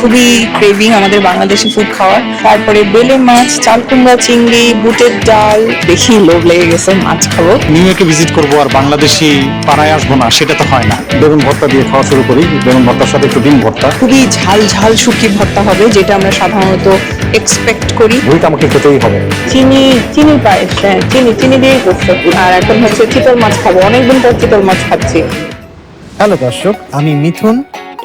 খুবই ক্রেভিং আমাদের বাংলাদেশি ফুড খাওয়ার। তারপরে বেলে মাছ চাল কুমড়া চিংড়ি বুটের ডাল দেখি লোভ লেগে গেছে মাছ খাব। নিউ ইয়র্কে ভিজিট করব আর বাংলাদেশি পাড়ায় আসব না সেটা তো হয় না। বেগুন ভর্তা দিয়ে খাওয়া শুরু করি বেগুন ভর্তার সাথে একটু ডিম ভর্তা। খুবই ঝাল ঝাল শুটকি ভর্তা হবে যেটা আমরা সাধারণত এক্সপেক্ট করি। ভুইটা আমাকে খেতেই হবে। চিনি চিনি পায়েস হ্যাঁ চিনি চিনি দিয়েই করছে। আর এখন হচ্ছে চিতল মাছ খাব অনেকদিন পর চিতল মাছ খাচ্ছি। হ্যালো দর্শক আমি মিথুন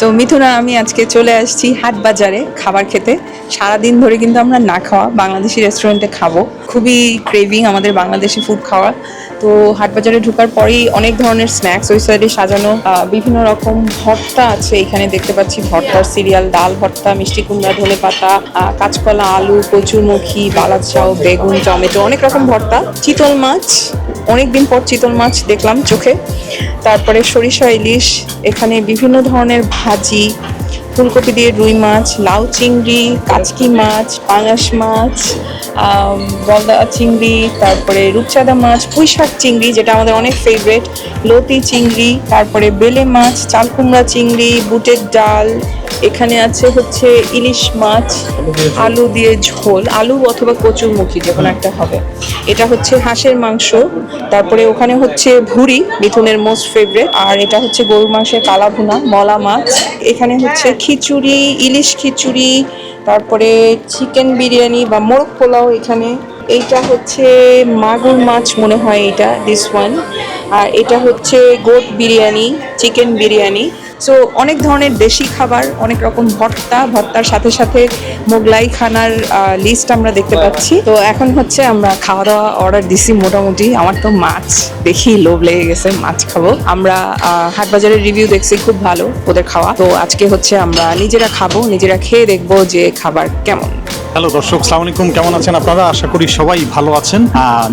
সো মিথুনা আমি আজকে চলে আসছি হাট বাজারে খাবার খেতে। সারাদিন ধরে কিন্তু আমরা না খাওয়া, বাংলাদেশি রেস্টুরেন্টে খাব। খুবই ক্রেভিং আমাদের বাংলাদেশি ফুড খাওয়া। তো হাট বাজারে ঢোকার পরেই অনেক ধরনের স্ন্যাক্স ওই সাইডে সাজানো বিভিন্ন রকম ভর্তা আছে। এখানে দেখতে পাচ্ছি ভর্তার সিরিয়াল ডাল ভর্তা, মিষ্টি কুমড়া, ধনে পাতা কাঁচকলা, আলু কচুরমুখী বালাচাও বেগুন, টমেটো, অনেক রকম ভর্তা। চিতল মাছ অনেকদিন পর চিতল মাছ দেখলাম চোখে। তারপরে সরিষা, ইলিশ, এখানে বিভিন্ন ধরনের ভাজি, ফুলকপি দিয়ে রুই মাছ, লাউ চিংড়ি, কাচকি মাছ, পাঙাশ মাছ গলদা চিংড়ি, তারপরে রূপচাঁদা মাছ পুঁই শাক চিংড়ি, যেটা আমাদের অনেক ফেভারেট লতি চিংড়ি, তারপরে বেলে মাছ, চাল কুমড়া চিংড়ি, বুটের ডাল এখানে আছে হচ্ছে ইলিশ মাছ, আলু দিয়ে ঝোল, আলু অথবা কচুরমুখী যে কোনো একটা হবে। এটা হচ্ছে হাঁসের মাংস, তারপরে ওখানে হচ্ছে ভুড়ি মিথুনের মোস্ট ফেভারেট আর এটা হচ্ছে গরুর মাংসের কালা ভুনা মলা মাছ। এখানে হচ্ছে খিচুড়ি, ইলিশ খিচুড়ি, তারপরে চিকেন বিরিয়ানি বা মোরগ পোলাও এখানে। এইটা হচ্ছে মাগুর মাছ মনে হয় এটা দিস ওয়ান আর এটা হচ্ছে goat biryani chicken biryani. So অনেক ধরনের দেশি খাবার অনেক রকম ভর্তা ভর্তার সাথে সাথে মোগলাই খানার লিস্ট আমরা দেখতে পাচ্ছি। তো এখন হচ্ছে আমরা খাওয়া দাওয়া অর্ডার দিছি মোটামুটি। আমার তো মাছ দেখি লোভ লেগে গেছে মাছ খাব। আমরা হাটবাজারের রিভিউ দেখছি খুব ভালো ওদের খাওয়া। তো আজকে হচ্ছে আমরা নিজেরা খাব নিজেরা খেয়ে দেখব যে খাবার কেমন। হ্যালো দর্শক, সালাম আলাইকুম। কেমন আছেন আপনারা? আশা করি সবাই ভালো আছেন।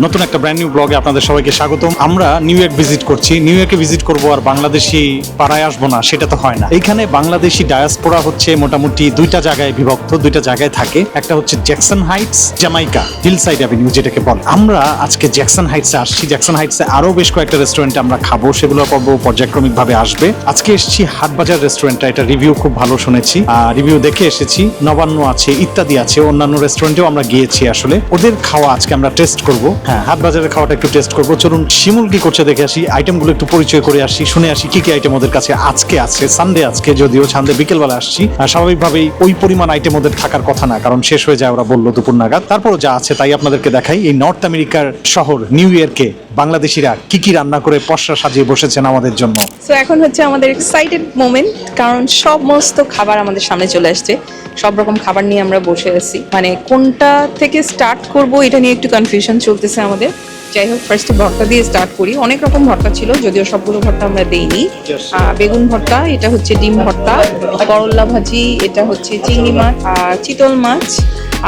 নতুন একটা ব্র্যান্ড নিউ ব্লগে আপনাদের সবাইকে স্বাগতম। আমরা নিউ ইয়র্ক ভিজিট করছি। নিউ ইয়র্কে ভিজিট করব আর বাংলাদেশি পাড়ায় আসব না, সেটা তো হয় না। এখানে বাংলাদেশি ডায়াসপোরা হচ্ছে মোটামুটি দুইটা জায়গায় বিভক্ত, দুইটা জায়গায় থাকে। একটা হচ্ছে Jackson Heights Jamaica hillside avenue যেটাকে বল। আমরা আজকে জ্যাকসন হাইটসে আসছি। জ্যাকসন হাইটসে আরও বেশ কয়েকটা রেস্টুরেন্টে আমরা খাব সেগুলো পর্ব পর্যায়ক্রমিক ভাবে আসবে। আজকে এসেছি হাটবাজার রেস্টুরেন্টটা এটা রিভিউ খুব ভালো শুনেছি। আর রিভিউ দেখে এসেছি। নবান্ন আছে, ইত্যাদি আছে। অন্যান্য রেস্টুরেন্টেও আমরা গিয়েছি আসলে। ওদের খাওয়া আজকে আমরা টেস্ট করব। হ্যাঁ হাটবাজারের খাওয়াটা একটু টেস্ট করব। চলুন শিমুল কি করছে দেখে আসি। আইটেমগুলো একটু পরিচয় করে আসি, শুনে আসি কি কি আইটেম ওদের কাছে আজকে আছে। সানডে আজকে, যদিও সানডে বিকেলবেলা আসছি। আর স্বাভাবিকভাবেই ওই পরিমাণ আইটেম ওদের থাকার কথা না, কারণ শেষ হয়ে যায়, ওরা বলল দুপুর নাগাদ। তারপরও যা আছে তাই আপনাদেরকে দেখাই। এই নর্থ আমেরিকার শহর নিউ ইয়র্কে বাংলাদেশিরা কি কি রান্না করে পশরা সাজিয়ে বসেছেন আমাদের জন্য? সো এখন হচ্ছে আমাদের এক্সাইটেড মোমেন্ট কারণ সমস্ত খাবার আমাদের সামনে চলে আসছে। সব রকম খাবার নিয়ে আমরা বসে আছি। মানে কোনটা থেকে স্টার্ট করব এটা নিয়ে একটু কনফিউশন চলতেছে আমাদের। যাই হোক ফার্স্টে ভর্তা দিয়ে স্টার্ট করি। অনেক রকম ভর্তা ছিল যদিও সবগুলো ভর্তা আমরা দেইনি। বেগুন ভর্তা এটা হচ্ছে ডিম ভর্তা করল্লা ভাজি এটা হচ্ছে চিংড়ি মাছ আর চিতল মাছ।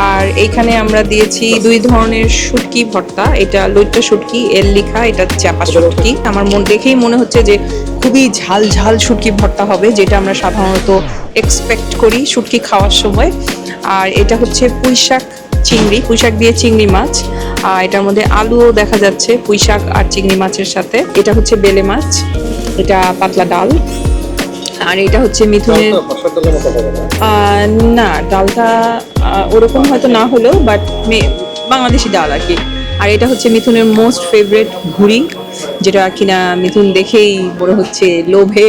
আর এইখানে আমরা দিয়েছি দুই ধরনের শুটকি ভর্তা এটা লইট্টা শুটকি এর লিখা এটা চাপা শুটকি। আমার মন দেখেই মনে হচ্ছে যে খুবই ঝাল ঝাল শুটকি ভর্তা হবে যেটা আমরা সাধারণত এক্সপেক্ট করি শুটকি খাওয়ার সময়। আর এটা হচ্ছে পুঁইশাক চিংড়ি পুঁইশাক দিয়ে চিংড়ি মাছ। আর এটার মধ্যে আলুও দেখা যাচ্ছে পুঁইশাক আর চিংড়ি মাছের সাথে। এটা হচ্ছে বেলে মাছ এটা পাতলা ডাল। আর এটা হচ্ছে মিথুনের আহ, না? ডালটা ওরকম হয়তো না হলেও বাট বাংলাদেশি ডাল আর কি। আর এটা হচ্ছে মিথুনের মোস্ট ফেভারিট ভুড়ি যেটা কিনা মিথুন দেখেই মনে হচ্ছে লোভে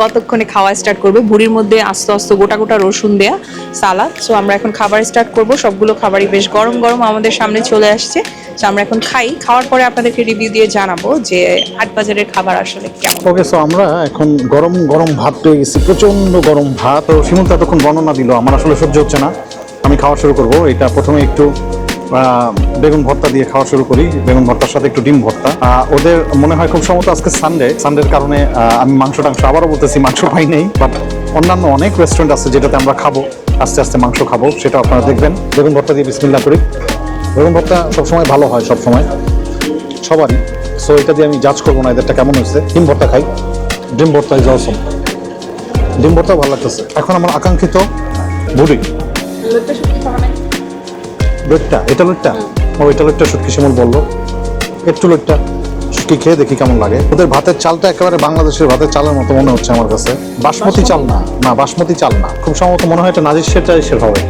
কতক্ষণে খাওয়া স্টার্ট করবে। বুড়ির মধ্যে আস্তে আস্তে গোটা গোটা রসুন দেয়া সালাদ। সো আমরা এখন খাবার স্টার্ট করব। সবগুলো খাবারই বেশ গরম গরম আমাদের সামনে চলে আসছে। তো আমরা এখন খাই। খাওয়ার পরে আপনাদেরকে রিভিউ দিয়ে জানাব যে হাট বাজারের খাবার আসলে কেমন। ওকে সো আমরা এখন গরম গরম ভাত পেয়ে গেছি। প্রচণ্ড গরম ভাত। ও শিমুল তো এতক্ষণ বর্ণনা দিল। আমার আসলে সহ্য হচ্ছে না। আমি খাওয়া শুরু করব। এটা প্রথমে একটু বেগুন ভর্তা দিয়ে খাওয়া শুরু করি। বেগুন ভর্তার সাথে একটু ডিম ভর্তা। ওদের মনে হয় খুব সম্ভবত আজকে সানডে সানডের কারণে আমি মাংস টাংস আবারও বলতেছি, মাংস পাই নেই। বাট অন্যান্য অনেক রেস্টুরেন্ট আছে যেটাতে আমরা খাব, আস্তে আস্তে মাংস খাব, সেটা আপনারা দেখবেন। বেগুন ভর্তা দিয়ে বিসমিল্লা করি। বেগুন ভর্তা সবসময় ভালো হয়, সবসময়। সবারই। সো এটা দিয়ে আমি জাজ করব না এদেরটা কেমন হয়েছে। ডিম ভর্তা খাই। ডিম ভর্তা ইজ অসম ডিম ভর্তা ভালো লাগতেছে। এখন আমার আকাঙ্ক্ষিত বুড়ি লোটটা, এটা লোটটা? ও, এটা লোটটা, সুটকি শিমুল বলল। একটু লোটটা, সুটকি খেয়ে দেখি কেমন লাগে। ওদের ভাতের চালটা একেবারে বাংলাদেশের ভাতের চালের মতো মনে হচ্ছে আমার কাছে। বাসমতি চাল না না, বাসমতি চাল না। খুব সম্ভবত মনে হয় এটা নাজির সেটা এসের হবে।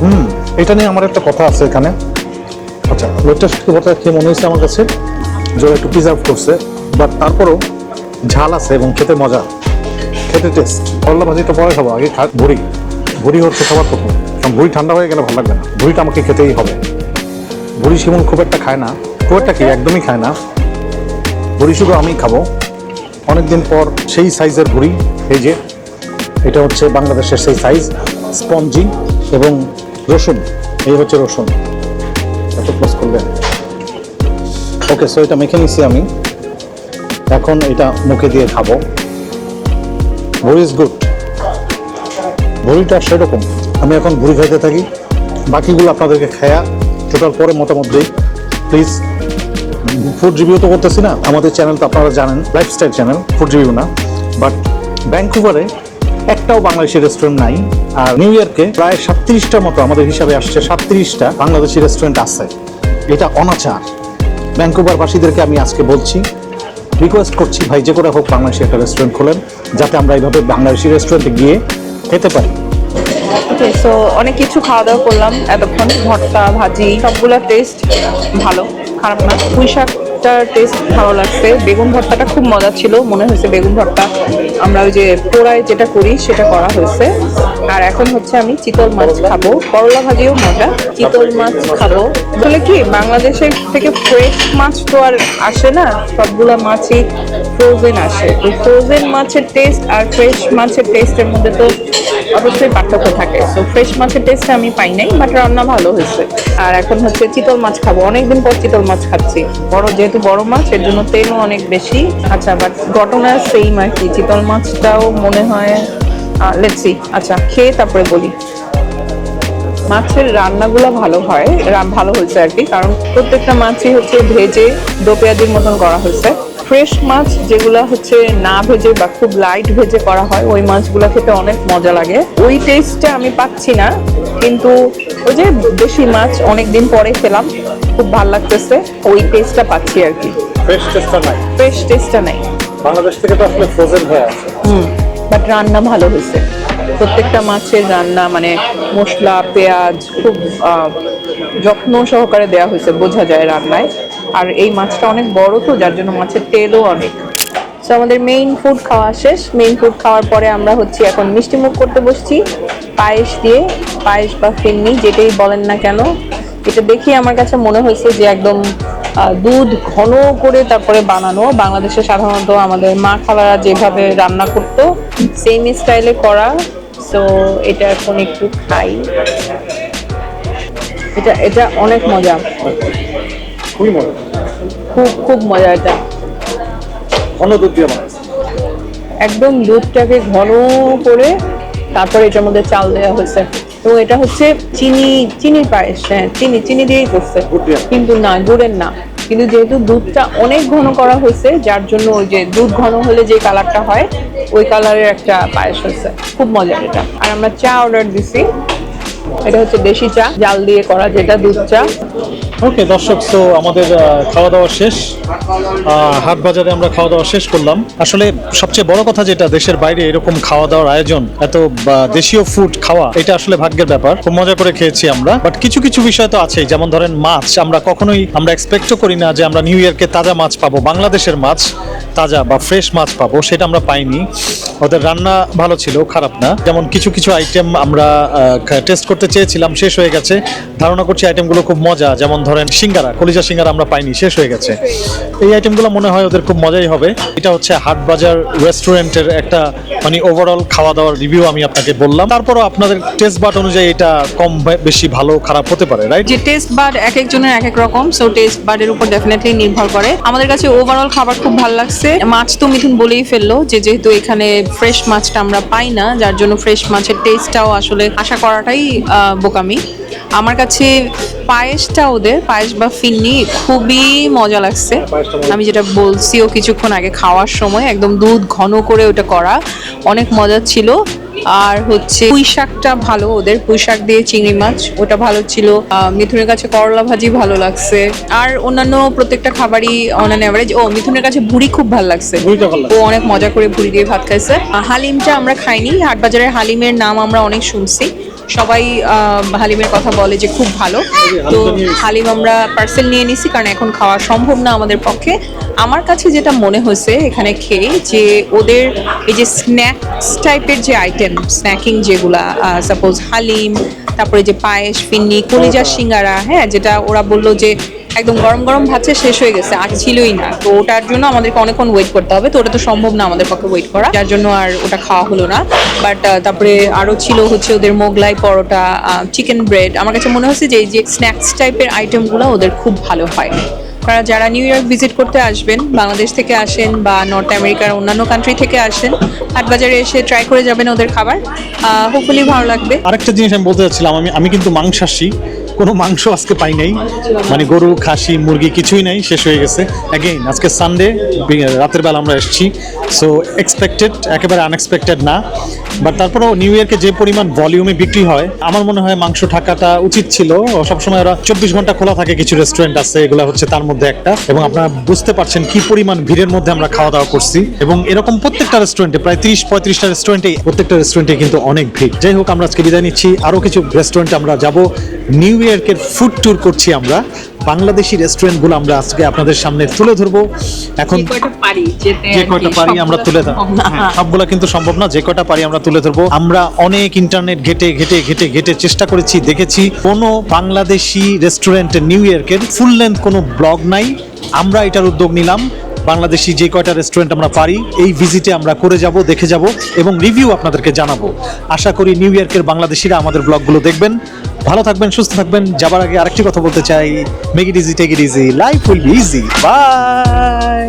হুম, এটা নিয়ে আমার একটা কথা আছে এখানে। আচ্ছা লোটটা শুটকি ভর্তা খেয়ে মনে হয়েছে আমার কাছে। জোরে একটু প্রিজার্ভ করছে বাট তারপরও ঝাল আছে এবং খেতে মজা। খেতে টেস্ট করলা ভাজিটা পরে খাব, আগে খা ভুড়ি ভুড়ি হচ্ছে খাবার প্রথম। কারণ ভুড়ি ঠান্ডা হয়ে গেলে ভালো লাগবে না। ভুড়িটা আমাকে খেতেই হবে। ভুড়ি শিমুল খুব একটা খায় না। খুব একটা কি? একদমই খায় না। ভুড়ি শুধু আমি খাব। অনেকদিন পর সেই সাইজের ভুড়ি, এই যে, এটা হচ্ছে বাংলাদেশের সেই সাইজ, স্পঞ্জি এবং রসুন। এই হচ্ছে রসুন। এত ক্লোজ করবেন ওকে সো এটা মেখে নিছি আমি। এখন এটা মুখে দিয়ে খাব। ভুড়ি ইজ গুড ভুড়িটা সেরকম। আমি এখন ভুড়ি খাইতে থাকি। বাকিগুলো আপনাদেরকে খায়া টোটাল পরে মতামত দিই। প্লিজ ফুড রিভিউ তো করতেছি না। আমাদের চ্যানেল তো আপনারা জানেন লাইফস্টাইল চ্যানেল ফুড রিভিউ না। বাট ব্যাঙ্কুভারে একটাও বাংলাদেশি রেস্টুরেন্ট নাই। আর নিউ ইয়র্কে প্রায় সাতত্রিশটার মতো আমাদের হিসাবে আসছে সাতত্রিশটা বাংলাদেশি রেস্টুরেন্ট আছে। এটা অনাচার। ব্যাঙ্কুভারবাসীদেরকে আমি আজকে বলছি রিকোয়েস্ট করছি ভাই, যে করে হোক বাংলাদেশি একটা রেস্টুরেন্ট খোলেন, যাতে আমরা এইভাবে বাংলাদেশি রেস্টুরেন্টে গিয়ে খেতে পারি। ওকে সো অনেক কিছু খাওয়া দাওয়া করলাম এতক্ষণ। ভর্তা, ভাজি সবগুলোর টেস্ট ভালো, খারাপ না। পুঁই শাকটার টেস্ট ভালো লাগছে। বেগুন ভর্তাটা খুব মজা ছিল, মনে হয়েছে বেগুন ভর্তা। আমরা ওই যে পোড়ায় যেটা করি, সেটা করা হয়েছে। আর এখন হচ্ছে আমি চিতল মাছ খাব। করলা ভাজিও মজা, চিতল মাছ খাব। আসলে কি, বাংলাদেশের থেকে ফ্রেশ মাছ তো আর আসে না, সবগুলা মাছই ফ্রোজেন আসে। তো ফ্রোজেন মাছের টেস্ট আর ফ্রেশ মাছের টেস্টের মধ্যে তো অবশ্যই পার্থক্য থাকে। তো ফ্রেশ মাছের টেস্ট আমি পাই নাই বাট রান্না ভালো হয়েছে। আর এখন হচ্ছে চিতল মাছ খাব। অনেকদিন পর চিতল মাছ খাচ্ছি। বড় যেহেতু বড় মাছ, এর জন্য তেলও অনেক বেশি। আচ্ছা বাট ঘটনা সেম আর কি। চিতল মাছটাও মনে হয় লেটসি আচ্ছা খেয়ে তারপরে বলি। মাছের রান্নাগুলো ভালো হয় ভালো হয়েছে আর কি। কারণ প্রত্যেকটা মাছই হচ্ছে ভেজে, দো পেঁয়াজির মতন করা হয়েছে। ফ্রেশ মাছ যেগুলো হচ্ছে না ভেজে বা খুব লাইট ভেজে করা হয় ওই মাছগুলো খেতে অনেক মজা লাগে। ওই টেস্টটা আমি পাচ্ছি না কিন্তু ওই যে দেশি মাছ অনেক দিন পরে খেলাম খুব ভালো লাগতেছে ওই টেস্টটা পাচ্ছি আর কি। ফ্রেশ টেস্টটা নাই। ফ্রেশ টেস্টটা নাই। বাংলাদেশ থেকে তো আসলে ফ্রোজেন হয়ে আছে। হুম বাট রান্না ভালো হয়েছে। প্রত্যেকটা মাছের রান্না মানে মশলা পেঁয়াজ খুব যত্ন সহকারে দেওয়া হয়েছে বোঝা যায় রান্নায়। আর এই মাছটা অনেক বড় তো, যার জন্য মাছের তেলও অনেক। তো আমাদের মেইন ফুড খাওয়া শেষ। মেইন ফুড খাওয়ার পরে আমরা হচ্ছে এখন মিষ্টি মুখ করতে বসছি। পায়েস দিয়ে, পায়েস বা ফিরনি যেটাই বলেন না কেন। এটা দেখি আমার কাছে মনে হয়েছে যে একদম দুধ ঘন করে তারপরে বানানো। বাংলাদেশে সাধারণত আমাদের মা খালারা যেভাবে রান্না করতো সেম স্টাইলে করা। সো এটা এখন একটু খাই। এটা এটা অনেক মজা। খুবই মজা। খুব খুব মজা এটা। অন্য দুধ দিয়ে বানাচ্ছে একদম দুধটাকে ঘন করে তারপরে এটার মধ্যে চাল দেওয়া হয়েছে। তো এটা হচ্ছে চিনি চিনির পায়েস হ্যাঁ চিনি চিনি দিয়েই করছে। কিন্তু না গুড়ের না। কিন্তু যেহেতু দুধটা অনেক ঘন করা হয়েছে যার জন্য ওই যে দুধ ঘন হলে যে কালারটা হয় ওই কালারের একটা পায়েস হয়েছে। খুব মজার এটা। আর আমরা চা অর্ডার দিছি। এটা হচ্ছে দেশি চা। জাল দিয়ে করা যেটা দুধ চা। ওকে দর্শক তো আমাদের খাওয়া দাওয়া শেষ। হাট বাজারে আমরা খাওয়া দাওয়া শেষ করলাম। আসলে সবচেয়ে বড় কথা যেটা, দেশের বাইরে এরকম খাওয়া দাওয়ার আয়োজন, এত দেশীয় ফুড খাওয়া, এটা আসলে ভাগ্যের ব্যাপার। খুব মজা করে খেয়েছি আমরা। বাট কিছু কিছু বিষয় তো আছেই, যেমন ধরেন মাছ। আমরা কখনোই, আমরা এক্সপেক্টও করি না যে আমরা নিউ ইয়ারকে তাজা মাছ পাবো, বাংলাদেশের মাছ। তাজা বা ফ্রেশ মাছ পাবো, সেটা আমরা পাইনি। ওদের রান্না ভালো ছিল, খারাপ না। যেমন কিছু কিছু আইটেম আমরা টেস্ট করতে চেয়েছিলাম, শেষ হয়ে গেছে। ধারণা করছি আইটেমগুলো খুব মজা, যেমন ধরেন সিঙ্গারা, কলিজা সিঙ্গারা আমরা পাইনি, শেষ হয়ে গেছে। এই আইটেমগুলো মনে হয় ওদের খুব মজাই হবে। এটা হচ্ছে হাট বাজার রেস্টুরেন্টের একটা মানে ওভারঅল খাওয়া দাওয়ার রিভিউ আমি আপনাকে বললাম। তারপরও আপনাদের টেস্ট বাট অনুযায়ী এটা কম বেশি ভালো, খারাপ হতে পারে রাইট যে টেস্ট বাট এক একজনের এক এক রকম সো টেস্ট বাডের উপর ডেফিনেটলি নির্ভর করে। আমাদের কাছে ওভারঅল খাবার খুব ভালো লাগছে। মাছ তো মিথুন বলেই ফেলল যে যেহেতু এখানে ফ্রেশ মাছটা আমরা পাই না যার জন্য ফ্রেশ মাছের টেস্টটাও আসলে আশা করাটাই বোকামি। আমার কাছে পায়েসটা ওদের পায়েস বা ফিন্নি খুবই মজা লাগছে। আমি যেটা বলছিও কিছুক্ষণ আগে খাওয়ার সময় একদম দুধ ঘন করে ওটা করা। অনেক মজা ছিল। আর হচ্ছে পুঁই শাকটা ভালো ওদের পুঁই শাক দিয়ে চিংড়ি মাছ ওটা ভালো ছিল। মিথুনের কাছে করলা ভাজি ভালো লাগছে। আর অন্যান্য প্রত্যেকটা খাবারই অন অ্যান অ্যাভারেজ ও মিথুনের কাছে ভুড়ি খুব ভালো লাগছে। ও অনেক মজা করে ভুড়ি দিয়ে ভাত খাইছে। হালিমটা আমরা খাইনি হাটবাজারের হালিমের নাম আমরা অনেক শুনছি। সবাই আহ, হালিমের কথা বলে যে খুব ভালো। তো হালিম আমরা পার্সেল নিয়ে নিছি কারণ এখন খাওয়া সম্ভব না আমাদের পক্ষে। আমার কাছে যেটা মনে হয়েছে এখানে খেয়ে যে ওদের এই যে স্ন্যাক্স টাইপের যে আইটেম স্ন্যাকিং যেগুলা সাপোজ হালিম, তারপরে যে পায়েস, ফিন্নি, কলিজা, সিঙ্গারা হ্যাঁ যেটা ওরা বলল যে একদম গরম গরম ভাতছে শেষ হয়ে গেছে, আর ছিলই না। তো ওটার জন্য আমাদেরকে অনেকক্ষণ ওয়েট করতে হবে, তো ওটা তো সম্ভব না আমাদের পক্ষে ওয়েট করা, যার জন্য আর ওটা খাওয়া হলো না। বাট তারপরে আরও ছিল হচ্ছে ওদের মোগলাই পরোটা চিকেন ব্রেড আমার কাছে মনে হচ্ছে যে এই যে স্ন্যাক্স টাইপের আইটেমগুলো ওদের খুব ভালো হয়। আপনারা যারা নিউ ইয়র্ক ভিজিট করতে আসবেন, বাংলাদেশ থেকে আসেন বা নর্থ আমেরিকার অন্যান্য কান্ট্রি থেকে আসেন, হাটবাজারে এসে ট্রাই করে যাবেন ওদের খাবার। হোপফুলি ভালো লাগবে। আরেকটা জিনিস আমি বলতে চাচ্ছিলাম, আমি আমি কিন্তু মাংসাশী। কোনো মাংস আজকে পাই নাই। মানে গরু, খাসি, মুরগি কিছুই নাই, শেষ হয়ে গেছে। অ্যাগেইন আজকে সানডে রাতের বেলা আমরা এসেছি। সো এক্সপেক্টেড একেবারে আনএক্সপেক্টেড না। বাট তারপরেও নিউ ইয়র্কে যে পরিমাণ ভলিউমে বিক্রি হয়, আমার মনে হয় মাংস থাকাটা উচিত ছিল। সবসময় ওরা চব্বিশ ঘণ্টা খোলা থাকে, কিছু রেস্টুরেন্ট আছে, এগুলো হচ্ছে তার মধ্যে একটা। এবং আপনারা বুঝতে পারছেন কি পরিমাণ ভিড়ের মধ্যে আমরা খাওয়া দাওয়া করছি। এবং এরকম প্রত্যেকটা রেস্টুরেন্টে প্রায় তিরিশ, পঁয়ত্রিশটা রেস্টুরেন্টে প্রত্যেকটা রেস্টুরেন্টে কিন্তু অনেক ভিড়। যাই হোক, আমরা আজকে বিদায় নিচ্ছি। আরও কিছু রেস্টুরেন্টে আমরা যাব। নিউ ইয়র্কের ফুড ট্যুর করছি আমরা। বাংলাদেশি রেস্টুরেন্টগুলো আমরা আজকে আপনাদের সামনে তুলে ধরবো। এখন যে কয়টা পারি আমরা তুলে ধর হ্যাঁ, সবগুলা কিন্তু সম্ভব না। যে কয়টা পারি আমরা তুলে ধরবো আমরা অনেক ইন্টারনেট ঘেটে ঘেটে ঘেটে ঘেটে চেষ্টা করেছি দেখেছি। কোনো বাংলাদেশি রেস্টুরেন্টে নিউ ইয়র্কের ফুল লেন্থ কোনো ব্লগ নাই। আমরা এটার উদ্যোগ নিলাম। বাংলাদেশি যে কয়টা রেস্টুরেন্ট আমরা পারি এই ভিজিটে আমরা করে যাব দেখে যাব এবং রিভিউ আপনাদেরকে জানাব। আশা করি নিউ ইয়র্কের বাংলাদেশিরা আমাদের ব্লগগুলো দেখবেন। ভালো থাকবেন, সুস্থ থাকবেন। যাবার আগে আরেকটি কথা বলতে চাই। Make it easy take it easy life will be easy bye